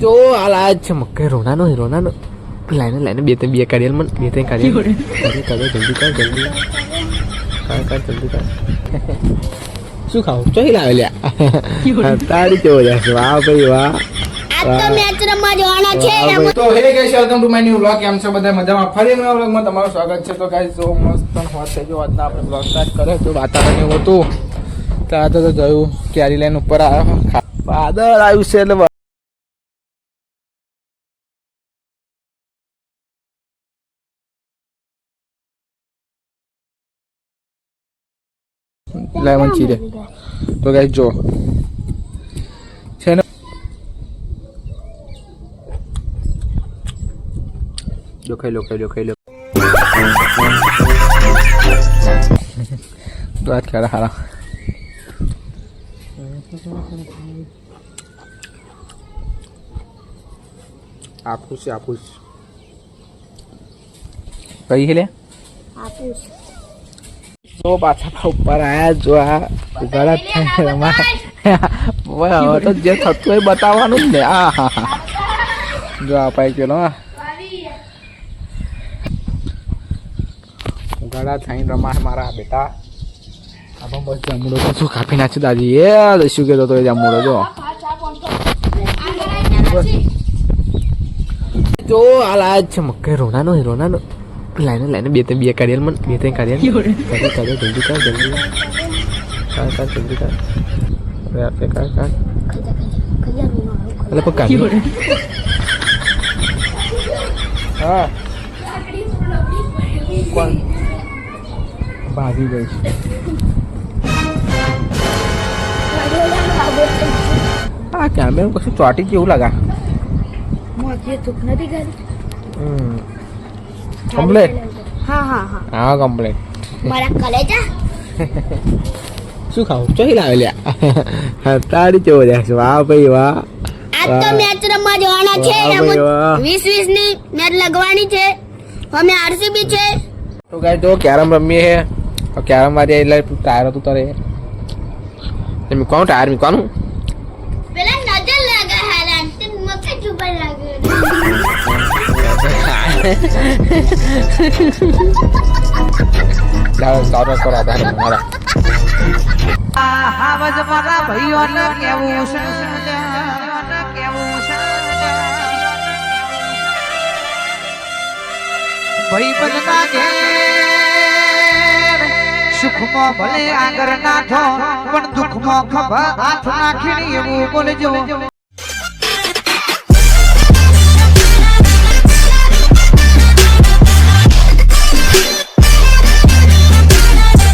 જો હાલ આ છે. મક્કે રોનાનો રોનાનો લાઈને લાઈને બે ત્રણ બે કાઢી મન. બે ત્રણ કાઢી કાઢે કાઢે જલ્દી કર જલ્દી. કાઢ કાઢ જલ્દી કાઢ. શું ખાવ? ચોહી લાવે લ્યા તારી કેવો જશે વાહ ભાઈ વાહ. તો hey guys welcome to my new vlog કેમ છો બધા? મજામાં? ફરી નવા વ્લોગમાં તમારું સ્વાગત છે. તો ગાઈસ જો મસ્ત હોત થઈ ગયો આજના આપણે વ્લોગ સ્ટાર્ટ કરે તો વાતાવરણ એવું હતું. ત્યાં તો જોયું. કેરી લાઈન ઉપર આવ્યો. ખા- આવ્યું છે એટલે લેમન ચીરે તો ગાઈસ જો. છે ને જો ખાઈ લો ખાઈ લો ખાઈ લો. તો આજ ખેડા હારા. આપુસ છે આપું કઈ લે? આપુસ. તો પાછા ઉપર આયા જો આ ઉગાડા જ થાય રમા હવે તો જે થતું હોય બતાવવાનું જ ને આ હા હા. જો આ પાઈ હા. ઉગાડા થઈને રમા મારા બેટા. આપણે બસ જામુડો તો શું કાપી નાખ્યું દાદી? એ શું કહેતો તો એ જામુડો જો. જો, આ આ છે. મક્કે રોનાનો રોનાનો. લાઈને લાઈને બે ત્રણ બે કાઢ્યા મને બે ત્રણ કાઢ્યા કાઢે કાઢે જલ્દી કર જલ્દી કાઢ કાઢ જલ્દી કાઢ હવે આપે કાઢ કાઢ એટલે પણ કાઢી હા કોણ ભાગી ગઈ છે આ કેમેરા કશું ચોટી જેવું લાગા મોજે નથી ગાડી હમ કમ્પ્લેટ હા હા હા. હા કમ્પ્લીટ મારા કલેજા? શું ખાવ? ચોહી લાવે લ્યા. તારી કેવો જશે વાહ ભાઈ વાહ. આજ તો મેચ રમવા જવાના છે. વીસ વીસની મેચ લગવાની છે. અમે આરસીબી છે. તો ગાય તો કેરમ રમીએ હે. તો કેરમ વાળી એટલે તું ટાયર હતું તારે. તમે કોણ ટાયર મીકવાનું? પેલા નજર લાગે હાલ અંતિમ મકે ચુપર લાગે. ચાલો ચાલો કરો આપણે મારા આવાજ મારા ભાઈઓને કેવું છે ભાઈ બનતા ઘેર સુખમાં ભલે આગળ નાથો પણ દુઃખમાં ખભા હાથ નાખીને એવું બોલજો